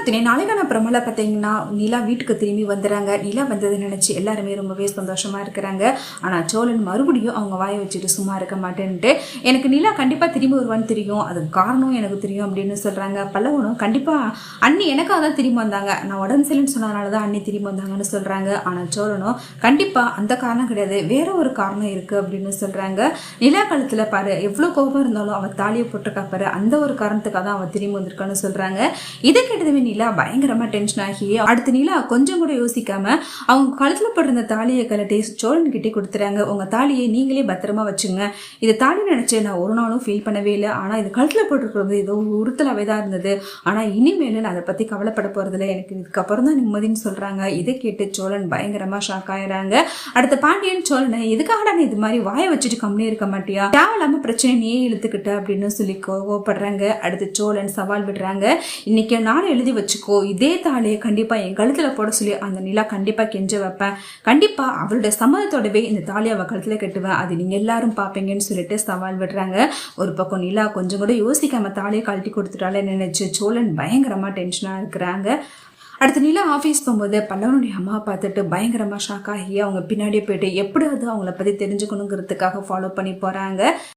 அடுத்து நாளைக்கான பிரமல பார்த்தீங்கன்னா நிலா வீட்டுக்கு திரும்பி வந்துடுறாங்க நிலா வந்ததை நினச்சி எல்லாருமே ரொம்பவே சந்தோஷமாக இருக்கிறாங்க. ஆனால் சோழன் மறுபடியும் அவங்க வாயை வச்சுட்டு சும்மா இருக்க மாட்டேன்ட்டு எனக்கு நிலா கண்டிப்பாக திரும்பி வருவான்னு தெரியும். அதுக்கு காரணம் எனக்கு தெரியும் அப்படின்னு சொல்கிறாங்க பல்லவனும் கண்டிப்பாக அண்ணி எனக்காக தான் திரும்பி வந்தாங்க. நான் உடம்பு சரியில்லைன்னு சொன்னதுனால தான் அண்ணி திரும்பி வந்தாங்கன்னு சொல்கிறாங்க ஆனால் சோழனும் கண்டிப்பாக அந்த காரணம் கிடையாது. வேற ஒரு காரணம் இருக்குது அப்படின்னு சொல்கிறாங்க நிலா காலத்தில் பாரு எவ்வளோ கோபம் இருந்தாலும் அவள் தாலியை போட்டிருக்கா பாரு. அந்த ஒரு காரணத்துக்காக தான் அவள் திரும்பி வந்திருக்கான்னு சொல்கிறாங்க இதை கேட்டதுமே நிலா பயங்கரமாக டென்ஷன் ஆகி அடுத்த நிலா கொஞ்சம் கூட யோசிக்காம அவங்க கழுத்தில் போட்டிருந்த தாலியை கலட்டி சோழன் கிட்டே கொடுத்துறாங்க. உங்கள் தாலியை நீங்களே பத்திரமா வச்சுங்க. இது தாலி நினச்சி நான் ஒரு நாளும் ஃபீல் பண்ணவே இல்லை. ஆனால் இது கழுத்தில் போட்டிருக்கிறது ஏதோ உறுத்தலாவே தான் இருந்தது. ஆனால் இனிமேல் நான் அதை பற்றி கவலைப்பட போகிறதில்ல எனக்கு இதுக்கப்புறம் தான் நிம்மதின்னு சொல்கிறாங்க இதை கேட்டு சோழன் பயங்கரமாக ஷாக் ஆயிடுறாங்க. அடுத்த பாண்டியன் சோழனை எதுக்காக நீ இது மாதிரி வாயை வச்சுட்டு கம்மியே இருக்க மாட்டியா? தேவையில்லாம பிரச்சனை நீயே இழுத்துக்கிட்ட அப்படின்னு சொல்லி கோவப்படுறாங்க. அடுத்து சோழன் சவால் விடுறாங்க. இன்னைக்கு நானும் எழுதி வச்சுக்கோ. இதே தாலியை கண்டிப்பாக என் கழுத்தில் போட சொல்லி அந்த நிலா கண்டிப்பாக கெஞ்ச வைப்பேன் கண்டிப்பாக அவளுடைய சம்மதத்தோடவே இந்த தாலியை அவள் கழுத்தில் கட்டுவேன் அது நீங்கள் எல்லாரும் பார்ப்பீங்கன்னு சொல்லிட்டு சவால் விடுறாங்க. ஒரு பக்கம் நிலா கொஞ்சம் கூட யோசிக்காமல் தாலியை கழட்டி கொடுத்துட்டாலே நினைச்சு சோழன் பயங்கரமாக டென்ஷனாக இருக்கிறாங்க. அடுத்த நிலா ஆஃபீஸ் போகும்போது பல்லவனுடைய அம்மா பார்த்துட்டு பயங்கரமாக ஷாக் ஆகி அவங்க பின்னாடியே போயிட்டு எப்படியாவது அவங்கள பற்றி தெரிஞ்சுக்கணுங்கிறதுக்காக ஃபாலோ பண்ணி போகிறாங்க